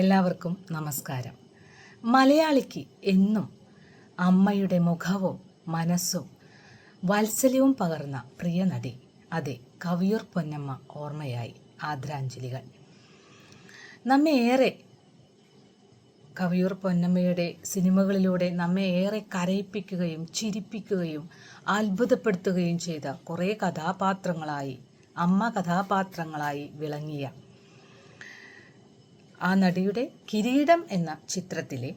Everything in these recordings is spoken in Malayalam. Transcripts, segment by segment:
എല്ലാവർക്കും നമസ്കാരം. മലയാളിക്ക് എന്നും അമ്മയുടെ മുഖവും മനസ്സും വാത്സല്യവും പകർന്ന പ്രിയ നടി അതെ കവിയൂർ പൊന്നമ്മ ഓർമ്മയായി. ആദരാഞ്ജലികൾ. നമ്മെ ഏറെ കവിയൂർ പൊന്നമ്മയുടെ സിനിമകളിലൂടെ നമ്മെ ഏറെ കരയിപ്പിക്കുകയും ചിരിപ്പിക്കുകയും അത്ഭുതപ്പെടുത്തുകയും ചെയ്ത കുറേ കഥാപാത്രങ്ങളായി അമ്മ കഥാപാത്രങ്ങളായി വിളങ്ങിയ ആ നടിയുടെ കിരീടം എന്ന ചിത്രത്തിലെ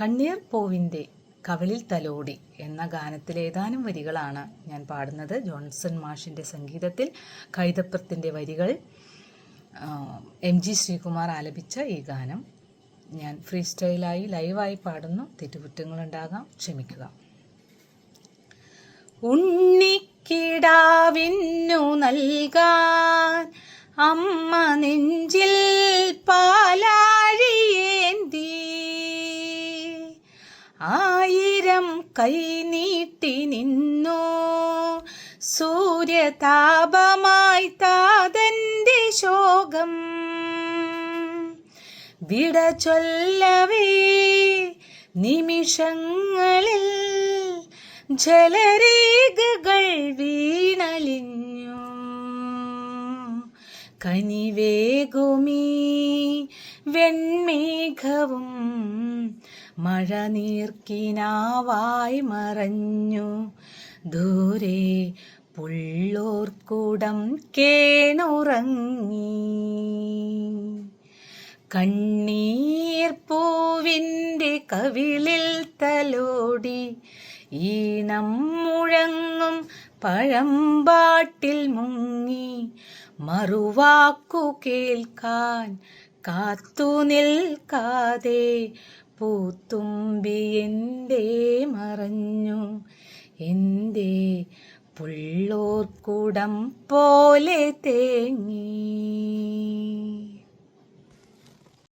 കണ്ണീർ പൂവിന്റെ കവലിൽ തലോടി എന്ന ഗാനത്തിലെ ഏതാനും വരികളാണ് ഞാൻ പാടുന്നത്. ജോൺസൺ മാഷിന്റെ സംഗീതത്തിൽ കൈതപ്രത്തിന്റെ വരികൾ എം ജി ശ്രീകുമാർ ആലപിച്ച ഈ ഗാനം ഞാൻ ഫ്രീ സ്റ്റൈലായി ലൈവായി പാടുന്നു. തെറ്റുകുറ്റങ്ങളുണ്ടാകാം. ക്ഷമിക്കുക. ഉണ്ണിക്കിടാവിന്നു നൽകാൻ അമ്മ നെഞ്ചിൽ പാലാഴിയേന്തി ആയിരം കൈ നീട്ടി നിന്നു. സൂര്യതാപമായി താതന്റെ ശോകം. വിട ചൊല്ലവേ നിമിഷങ്ങളിൽ ജലരേഖകൾ വീണലിഞ്ഞു കനിവേകുമീ വെൺമേഘവും മഴ നീർക്കിനാവായി മറഞ്ഞു. ദൂരെ പുള്ളോർക്കൂടം കേണുറങ്ങി. കണ്ണീർ പൂവിന്റെ കവിളിൽ തലോടി ഈണം മുഴങ്ങും പഴമ്പാട്ടിൽ മുങ്ങി. മറുവാക്കു കേൾക്കാൻ കാത്തു നിൽക്കാതെ പൂത്തുമ്പി എന്റെ മറഞ്ഞു? എന്റെ പുള്ളോർക്കുടം പോലെ തേങ്ങി?